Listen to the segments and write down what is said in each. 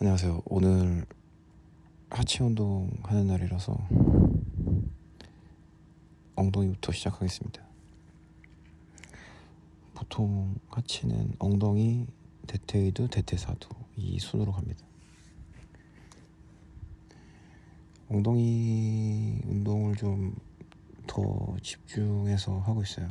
안녕하세요. 오늘 하체 운동 하는 날이라서 엉덩이부터 시작하겠습니다. 보통 하체는 엉덩이, 대퇴이드, 대퇴사두 이 순으로 갑니다. 엉덩이 운동을 좀 더 집중해서 하고 있어요.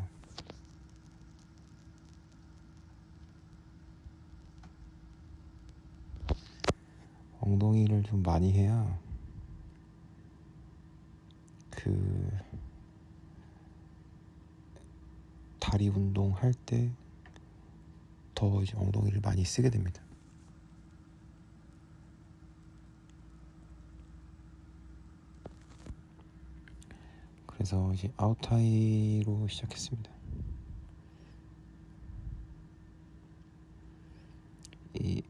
엉덩이를 좀 많이 해야 그 다리 운동 할 때 더 이제 엉덩이를 많이 쓰게 됩니다. 그래서 이제 아웃타이로 시작했습니다. 이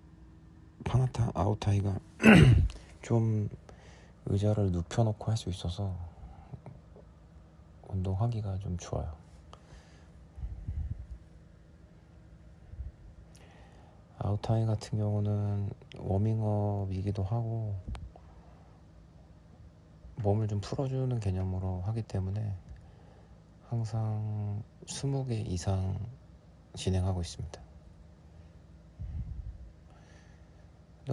파나타 아웃타이가 좀 의자를 눕혀놓고 할 수 있어서 운동하기가 좀 좋아요. 아웃타이 같은 경우는 워밍업이기도 하고 몸을 좀 풀어주는 개념으로 하기 때문에 항상 20개 이상 진행하고 있습니다.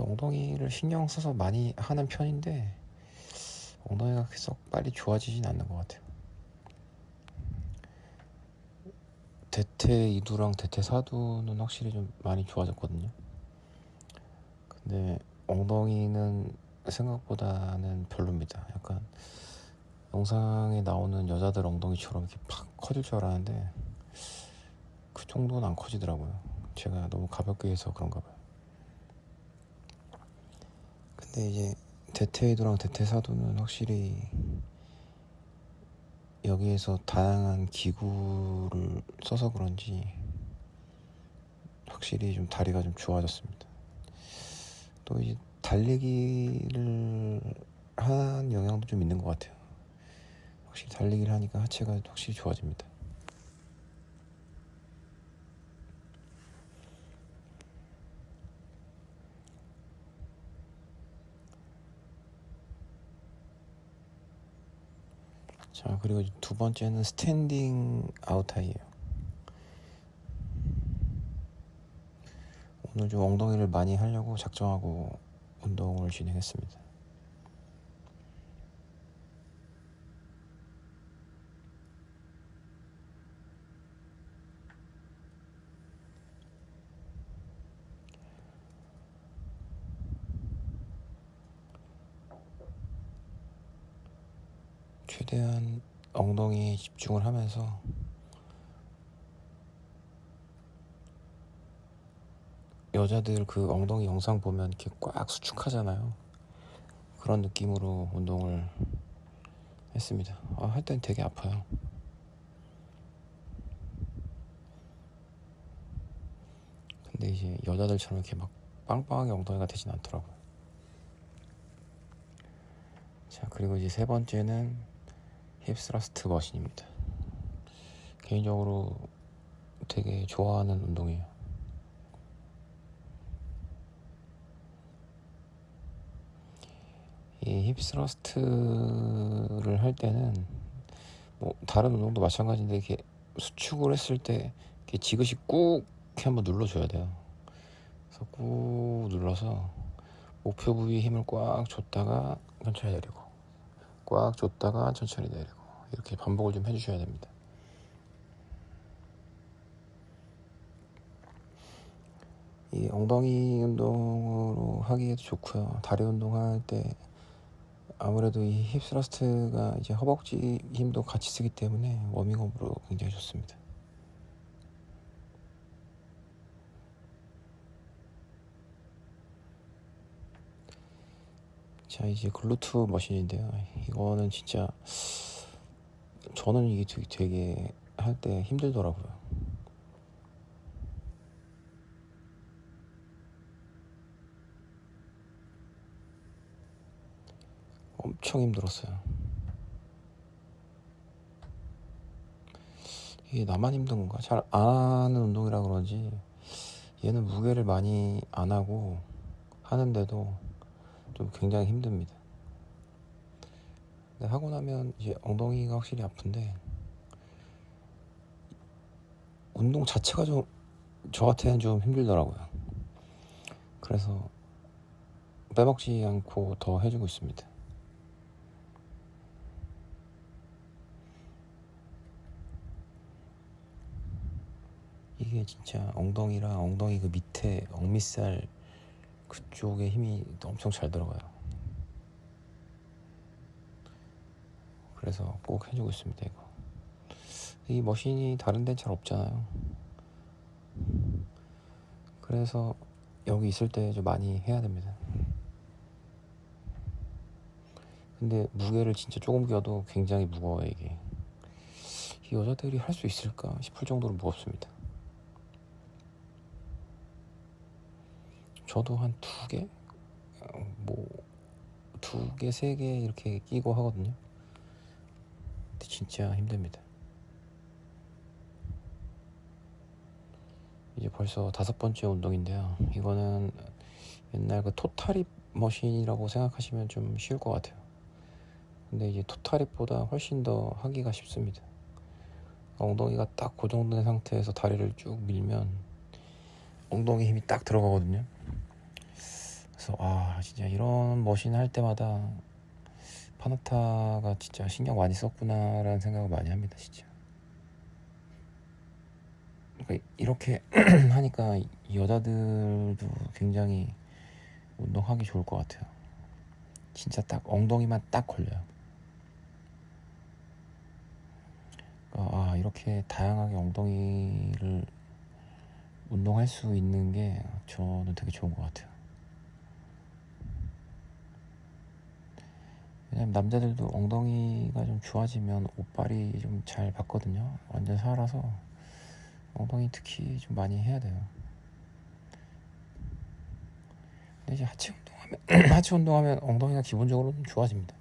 엉덩이를 신경 써서 많이 하는 편인데 엉덩이가 썩 빨리 좋아지진 않는 것 같아요. 대퇴 이두랑 대퇴 사두는 확실히 좀 많이 좋아졌거든요. 근데 엉덩이는 생각보다는 별로입니다. 약간 영상에 나오는 여자들 엉덩이처럼 이렇게 팍 커질 줄 알았는데 그 정도는 안 커지더라고요. 제가 너무 가볍게 해서 그런가 봐요. 근데 이제 대퇴이도랑 대퇴사도는 확실히 여기에서 다양한 기구를 써서 그런지 확실히 좀 다리가 좀 좋아졌습니다. 또 이제 달리기를 한 영향도 좀 있는 것 같아요. 확실히 달리기를 하니까 하체가 확실히 좋아집니다. 자 그리고 두 번째는 스탠딩 아웃타이예요. 오늘 좀 엉덩이를 많이 하려고 작정하고 운동을 진행했습니다. 최대한 엉덩이에 집중을 하면서 여자들 그 엉덩이 영상 보면 이렇게 꽉 수축하잖아요. 그런 느낌으로 운동을 했습니다. 아, 할 땐 되게 아파요. 근데 이제 여자들처럼 이렇게 막 빵빵하게 엉덩이가 되진 않더라고요. 자, 그리고 이제 세 번째는 힙스러스트 머신입니다. 개인적으로 되게 좋아하는 운동이에요. 이 힙스러스트를 할 때는 뭐 다른 운동도 마찬가지인데 이렇게 수축을 했을 때 이렇게 지그시 꾹 한번 눌러줘야 돼요. 그래서 꾹 눌러서 목표 부위에 힘을 꽉 줬다가 천천히 내리고 꽉 줬다가 천천히 내리고 이렇게 반복을 좀 해주셔야 됩니다. 이 엉덩이 운동으로 하기에도 좋고요. 다리 운동할 때 아무래도 이 힙스러스트가 이제 허벅지 힘도 같이 쓰기 때문에 워밍업으로 굉장히 좋습니다. 자 이제 글루트 머신인데요. 이거는 진짜 저는 이게 되게, 되게 할 때 힘들더라고요. 엄청 힘들었어요. 이게 나만 힘든 건가? 잘 안 하는 운동이라 그런지 얘는 무게를 많이 안 하고 하는데도 좀 굉장히 힘듭니다. 근데 하고 나면 이제 엉덩이가 확실히 아픈데 운동 자체가 좀 저한테는 좀 힘들더라고요. 그래서 빼먹지 않고 더 해주고 있습니다. 이게 진짜 엉덩이랑 엉덩이 그 밑에 억밑살 그쪽에 힘이 엄청 잘 들어가요. 그래서 꼭 해주고 있습니다 이거. 이 머신이 다른 데는 잘 없잖아요. 그래서 여기 있을 때 좀 많이 해야 됩니다. 근데 무게를 진짜 조금 겨도 굉장히 무거워요 이게. 이 여자들이 할 수 있을까 싶을 정도로 무겁습니다. 저도 한 두 개, 어, 뭐두 개, 세 개 이렇게 끼고 하거든요. 근데 진짜 힘듭니다. 이제 벌써 다섯 번째 운동인데요. 이거는 옛날 그 토탈입 머신이라고 생각하시면 좀 쉬울 것 같아요. 근데 이제 토탈입보다 훨씬 더 하기가 쉽습니다. 엉덩이가 딱 고정된 상태에서 다리를 쭉 밀면 엉덩이 힘이 딱 들어가거든요. 그래서 아 진짜 이런 머신 할 때마다 파나타가 진짜 신경 많이 썼구나라는 생각을 많이 합니다 진짜. 그러니까 이렇게 하니까 이 여자들도 굉장히 운동하기 좋을 것 같아요. 진짜 딱 엉덩이만 딱 걸려요. 그러니까 아 이렇게 다양하게 엉덩이를 운동할 수 있는 게 저는 되게 좋은 것 같아요. 왜냐면 남자들도 엉덩이가 좀 좋아지면 옷발이 좀 잘 받거든요. 완전 살아서 엉덩이 특히 좀 많이 해야 돼요. 근데 이제 하체 운동하면 하체 운동하면 엉덩이가 기본적으로 좀 좋아집니다.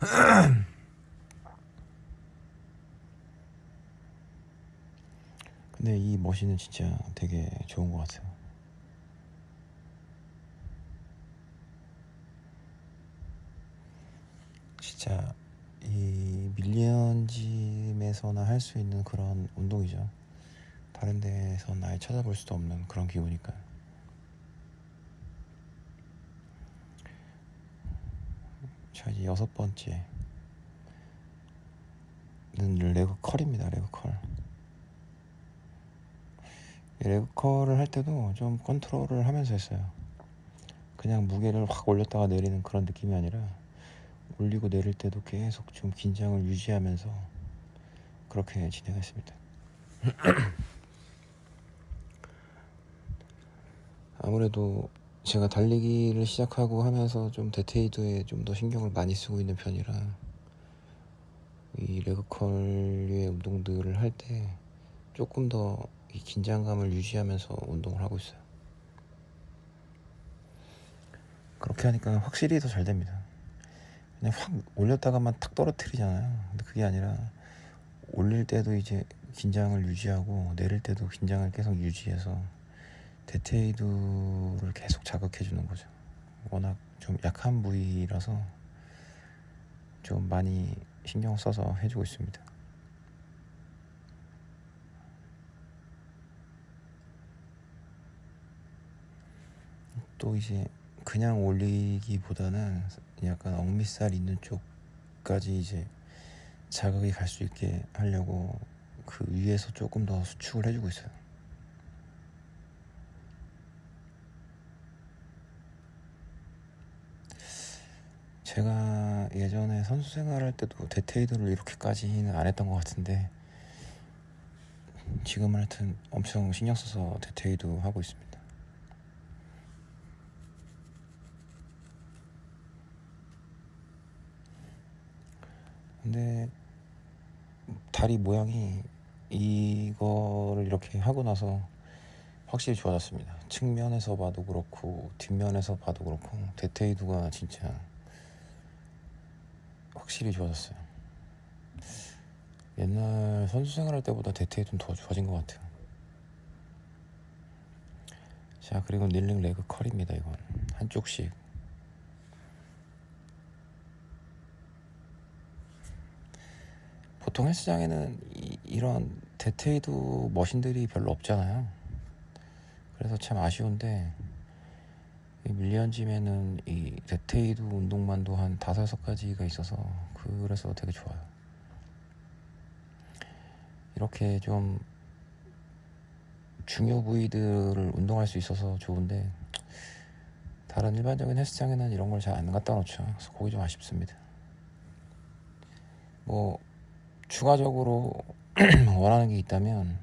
근데 이 머신은 진짜 되게 좋은 것 같아요. 진짜 이 밀리언짐에서나 할 수 있는 그런 운동이죠. 다른 데선 아예 찾아볼 수도 없는 그런 기구니까요. 자 이제 여섯 번째는 레그 컬입니다. 레그 컬. 이 레그 컬을 할 때도 좀 컨트롤을 하면서 했어요. 그냥 무게를 확 올렸다가 내리는 그런 느낌이 아니라 올리고 내릴 때도 계속 좀 긴장을 유지하면서 그렇게 진행했습니다. 아무래도 제가 달리기를 시작하고 하면서 좀 데테이드에 좀 더 신경을 많이 쓰고 있는 편이라 이 레그컬류의 운동들을 할 때 조금 더이 긴장감을 유지하면서 운동을 하고 있어요. 그렇게 하니까 확실히 더 잘 됩니다. 그냥 확 올렸다가만 탁 떨어뜨리잖아요. 근데 그게 아니라 올릴 때도 이제 긴장을 유지하고 내릴 때도 긴장을 계속 유지해서 데테이드를 계속 자극해 주는 거죠. 워낙 좀 약한 부위라서 좀 많이 신경 써서 해주고 있습니다. 또 이제 그냥 올리기보다는 약간 억밑살 있는 쪽까지 이제 자극이 갈 수 있게 하려고 그 위에서 조금 더 수축을 해주고 있어요. 제가 예전에 선수 생활할 때도 데테이드를 이렇게까지는 안 했던 것 같은데 지금은 하여튼 엄청 신경 써서 데테이드 하고 있습니다. 근데 다리 모양이 이거를 이렇게 하고 나서 확실히 좋아졌습니다. 측면에서 봐도 그렇고 뒷면에서 봐도 그렇고 데테이드가 진짜 확실히 좋아졌어요. 옛날 선수 생활할 때보다 데테이드는 더 좋아진 것 같아요. 자 그리고 닐링 레그 컬입니다 이건 한쪽씩 보통 헬스장에는 이, 이런 데테이드 머신들이 별로 없잖아요 그래서 참 아쉬운데 이 밀리언짐에는 이 데테이드 운동만도 한 다섯 가지가 있어서 그래서 되게 좋아요 이렇게 좀 중요 부위들을 운동할 수 있어서 좋은데 다른 일반적인 헬스장에는 이런 걸 잘 안 갖다 놓죠. 그래서 그게 좀 아쉽습니다. 뭐 추가적으로 원하는 게 있다면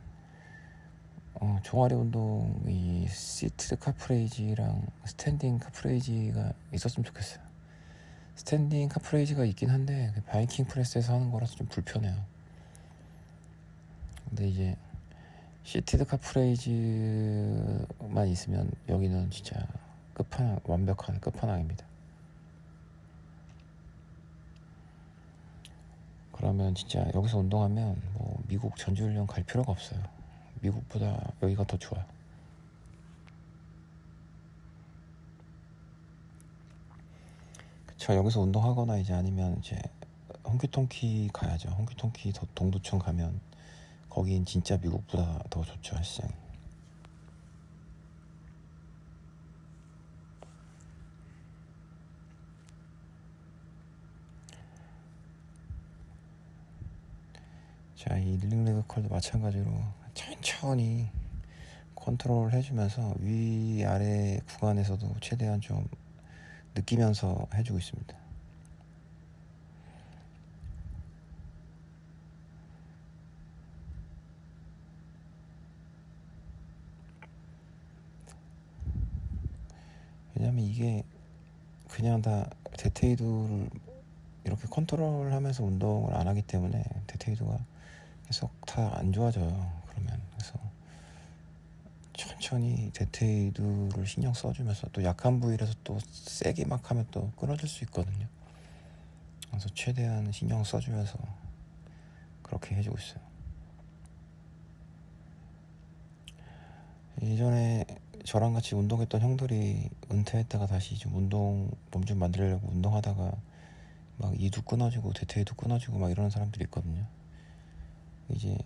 어, 종아리 운동 이 시트 카프레이지랑 스탠딩 카프레이지가 있었으면 좋겠어요. 스탠딩 카프레이지가 있긴 한데 그 바이킹 프레스에서 하는 거라서 좀 불편해요. 근데 이제 시티드 카프레이즈만 있으면 여기는 진짜 끝판 완벽한 끝판왕입니다. 그러면 진짜 여기서 운동하면 뭐 미국 전지훈련 갈 필요가 없어요. 미국보다 여기가 더 좋아요. 그쵸 여기서 운동하거나 이제 아니면 이제 홍키통키 가야죠. 홍키통키 더 동두천 가면 거긴 진짜 미국보다 더 좋죠 시장이. 자, 이 릴링 레그 컬도 마찬가지로 천천히 컨트롤 해주면서 위 아래 구간에서도 최대한 좀 느끼면서 해주고 있습니다. 왜냐면 이게 그냥 다 데테이드를 이렇게 컨트롤 하면서 운동을 안 하기 때문에 데테이드가 계속 다 안 좋아져요. 그러면 그래서 천천히 데테이드를 신경 써주면서 또 약한 부위라서 또 세게 막 하면 또 끊어질 수 있거든요. 그래서 최대한 신경 써주면서 그렇게 해주고 있어요. 예전에 저랑 같이 운동했던 형들이 은퇴했다가 다시 좀 운동 몸 좀 만들려고 운동하다가 막 이도 끊어지고 대퇴도 끊어지고 막 이러는 사람들이 있거든요. 이제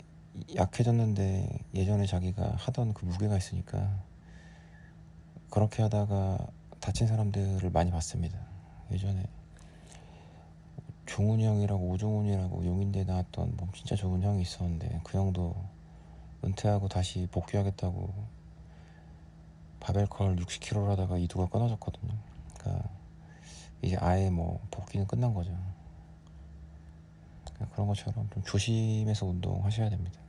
약해졌는데 예전에 자기가 하던 그 무게가 있으니까 그렇게 하다가 다친 사람들을 많이 봤습니다. 예전에 종훈이 형이라고 오종훈이라고 용인대 나왔던 몸 진짜 좋은 형이 있었는데 그 형도 은퇴하고 다시 복귀하겠다고 바벨컬 60kg 하다가 이두가 끊어졌거든요. 그러니까 이제 아예 뭐 복귀는 끝난 거죠. 그런 것처럼 좀 조심해서 운동하셔야 됩니다.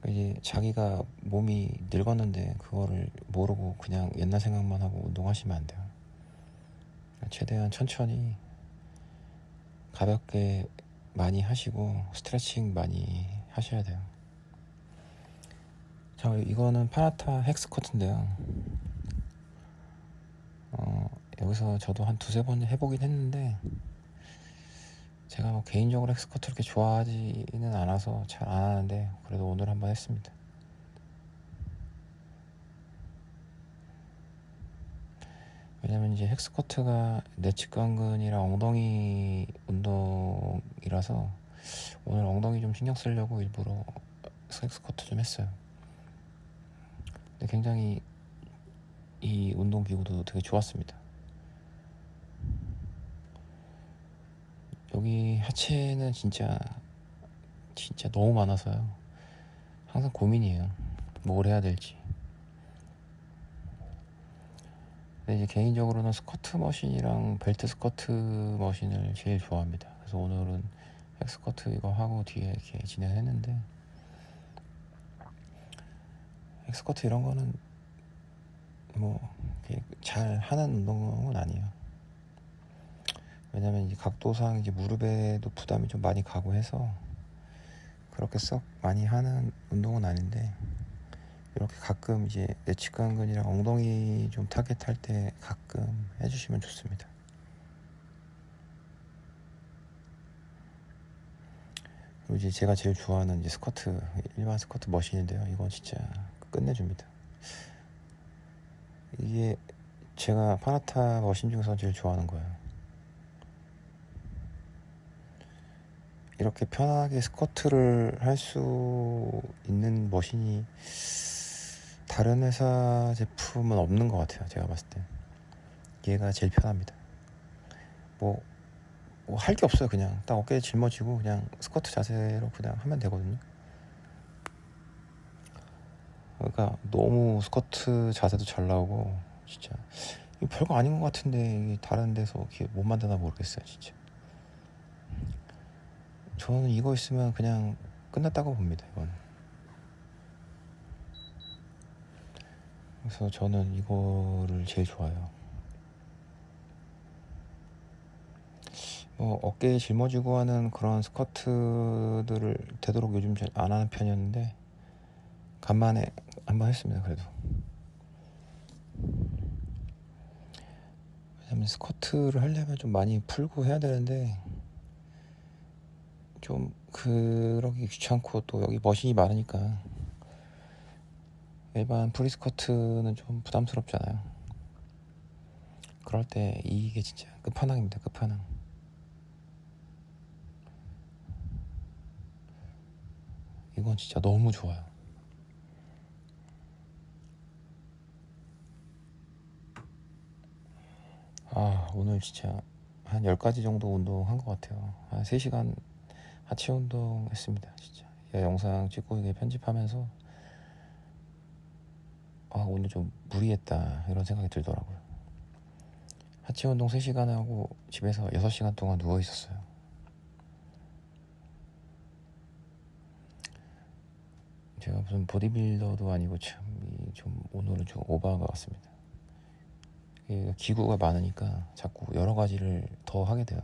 그러니까 이제 자기가 몸이 늙었는데 그거를 모르고 그냥 옛날 생각만 하고 운동하시면 안 돼요. 최대한 천천히 가볍게 많이 하시고 스트레칭 많이 하셔야 돼요. 자, 이거는 파나타 헥스커트인데요. 어, 여기서 저도 한 두세 번 해보긴 했는데 제가 뭐 개인적으로 헥스커트 그렇게 좋아하지는 않아서 잘 안 하는데 그래도 오늘 한번 했습니다. 왜냐면 이제 헥스커트가 내 측간근이랑 엉덩이 운동이라서 오늘 엉덩이 좀 신경 쓰려고 일부러 헥스커트 좀 했어요. 근데 굉장히 이 운동 기구도 되게 좋았습니다. 여기 하체는 진짜 진짜 너무 많아서요. 항상 고민이에요. 뭘 해야 될지. 근데 이제 개인적으로는 스쿼트 머신이랑 벨트 스쿼트 머신을 제일 좋아합니다. 그래서 오늘은 엑스커트 이거 하고 뒤에 이렇게 진행했는데 엑스커트 이런 거는 뭐 잘 하는 운동은 아니에요. 왜냐면 이 각도상 이제 무릎에도 부담이 좀 많이 가고 해서 그렇게 썩 많이 하는 운동은 아닌데 이렇게 가끔 이제 내측간근이랑 엉덩이 좀 타겟할 때 가끔 해주시면 좋습니다. 그리고 이제 제가 제일 좋아하는 이제 스쿼트 일반 스쿼트 머신인데요. 이건 진짜 끝내줍니다. 이게 제가 파나타 머신 중에서 제일 좋아하는 거예요. 이렇게 편하게 스쿼트를 할 수 있는 머신이 다른 회사 제품은 없는 것 같아요. 제가 봤을 때. 얘가 제일 편합니다. 뭐, 뭐할게 없어요. 그냥 딱 어깨에 짊어지고 그냥 스쿼트 자세로 그냥 하면 되거든요. 그러니까 너무 스쿼트 자세도 잘 나오고 진짜 별거 아닌 것 같은데 다른 데서 이렇게 못 만드나 모르겠어요. 진짜. 저는 이거 있으면 그냥 끝났다고 봅니다. 이건. 그래서 저는 이거를 제일 좋아해요. 뭐 어깨에 짊어지고 하는 그런 스쿼트들을 되도록 요즘 잘 안 하는 편이었는데 간만에 한번 했습니다. 그래도 왜냐면 스쿼트를 하려면 좀 많이 풀고 해야 되는데 좀 그러기 귀찮고 또 여기 머신이 많으니까 일반 프리스커트는 좀 부담스럽잖아요. 그럴 때 이게 진짜 끝판왕입니다. 끝판왕. 이건 진짜 너무 좋아요. 아, 오늘 진짜 한 10가지 정도 운동한 것 같아요. 한 3시간 하체 운동 했습니다. 진짜. 이 영상 찍고 이게 편집하면서 아, 오늘 좀 무리했다. 이런 생각이 들더라고요. 하체 운동 3시간 하고 집에서 6시간 동안 누워 있었어요. 제가 무슨 보디빌더도 아니고 참 좀 오늘은 좀 오버한 것 같습니다. 기구가 많으니까 자꾸 여러 가지를 더 하게 돼요.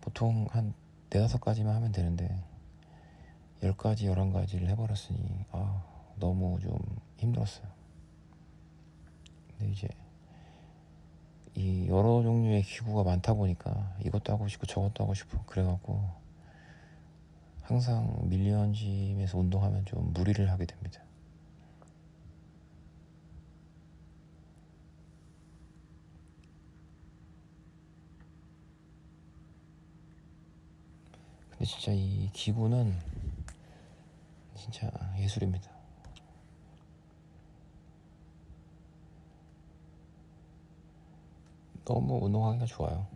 보통 한 네다섯 가지만 하면 되는데 열 가지 열한 가지를 해버렸으니 아 너무 좀 힘들었어요. 근데 이제 이 여러 종류의 기구가 많다 보니까 이것도 하고 싶고 저것도 하고 싶고 그래갖고 항상 밀리언짐에서 운동하면 좀 무리를 하게 됩니다. 진짜 이 기구는 진짜 예술입니다. 너무 운동하기가 좋아요.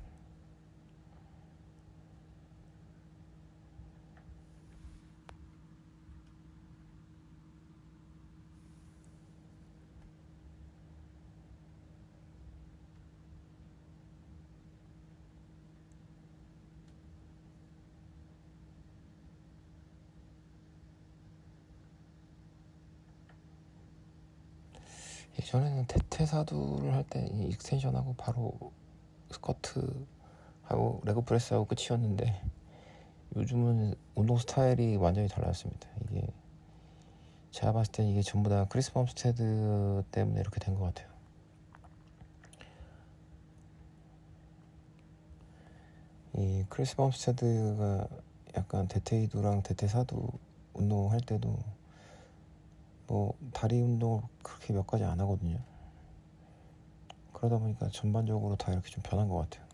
예전에는 대퇴사두를 할 때 익스텐션하고 바로 스쿼트 하고 레그 프레스 하고 끝이었는데 요즘은 운동 스타일이 완전히 달라졌습니다. 이게 제가 봤을 때 이게 전부 다 크리스 펌스테드 때문에 이렇게 된 것 같아요. 이 크리스 펌스테드가 약간 대퇴이두랑 대퇴사두 운동할 때도 뭐 다리 운동 그렇게 몇 가지 안 하거든요. 그러다 보니까 전반적으로 다 이렇게 좀 변한 것 같아요.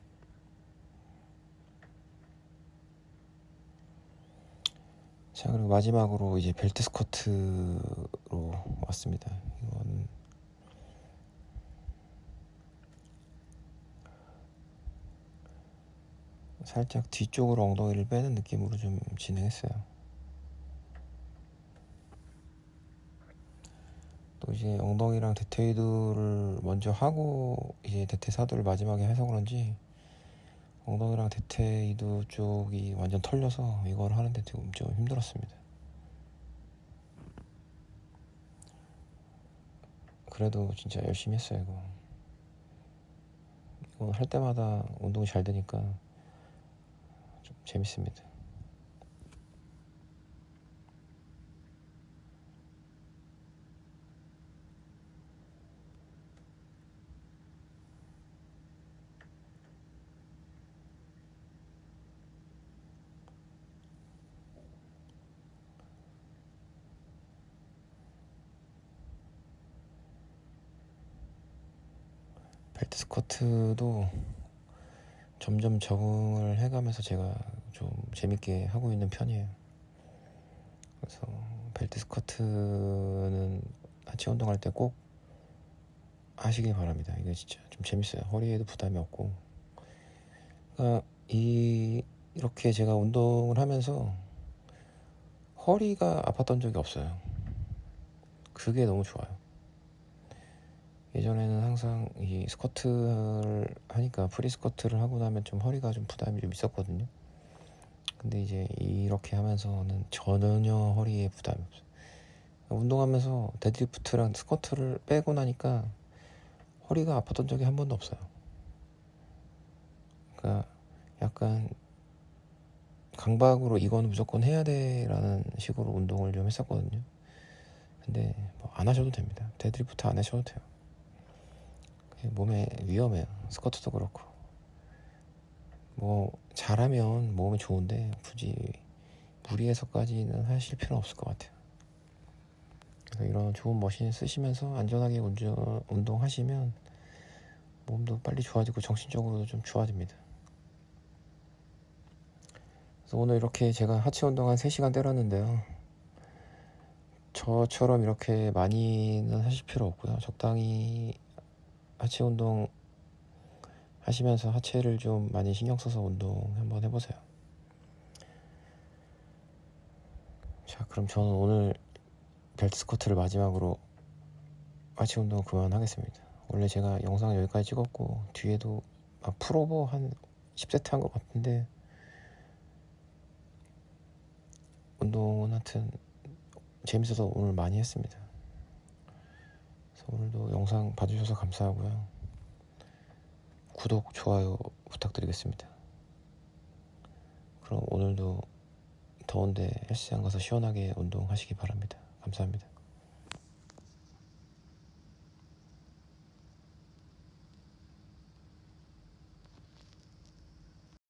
자 그리고 마지막으로 이제 벨트 스쿼트로 왔습니다. 이건 살짝 뒤쪽으로 엉덩이를 빼는 느낌으로 좀 진행했어요. 또 이제 엉덩이랑 대퇴이두를 먼저 하고 이제 대퇴사두를 마지막에 해서 그런지 엉덩이랑 대퇴이두 쪽이 완전 털려서 이걸 하는데 좀, 좀 힘들었습니다. 그래도 진짜 열심히 했어요 이거. 이건 할 때마다 운동이 잘 되니까 좀 재밌습니다. 벨트 스쿼트도 점점 적응을 해가면서 제가 좀 재밌게 하고 있는 편이에요. 그래서 벨트 스쿼트는 하체 운동할 때 꼭 하시길 바랍니다. 이게 진짜 좀 재밌어요. 허리에도 부담이 없고. 그러니까 이 이렇게 제가 운동을 하면서 허리가 아팠던 적이 없어요. 그게 너무 좋아요. 예전에는 항상 이 스쿼트를 하니까 프리 스쿼트를 하고 나면 좀 허리가 좀 부담이 좀 있었거든요. 근데 이제 이렇게 하면서는 전혀 허리에 부담이 없어요. 운동하면서 데드리프트랑 스쿼트를 빼고 나니까 허리가 아팠던 적이 한 번도 없어요. 그러니까 약간 강박으로 이거는 무조건 해야 돼라는 식으로 운동을 좀 했었거든요. 근데 뭐 안 하셔도 됩니다. 데드리프트 안 하셔도 돼요. 몸에 위험해요. 스쿼트도 그렇고. 뭐 잘하면 몸에 좋은데 굳이 무리해서까지는 하실 필요는 없을 것 같아요. 그래서 이런 좋은 머신 쓰시면서 안전하게 운동하시면 몸도 빨리 좋아지고 정신적으로도 좀 좋아집니다. 그래서 오늘 이렇게 제가 하체 운동 한 3시간 때렸는데요. 저처럼 이렇게 많이는 하실 필요 없고요. 적당히 하체 운동 하시면서 하체를 좀 많이 신경 써서 운동 한번 해보세요. 자, 그럼 저는 오늘 벨트 스쿼트를 마지막으로 하체 운동 그만하겠습니다. 원래 제가 영상 여기까지 찍었고 뒤에도 막 풀오버 한 10세트 한 것 같은데 운동은 하여튼 재밌어서 오늘 많이 했습니다. 오늘도 영상 봐주셔서 감사하고요. 구독, 좋아요 부탁드리겠습니다. 그럼 오늘도 더운데 헬스장 가서 시원하게 운동하시기 바랍니다. 감사합니다.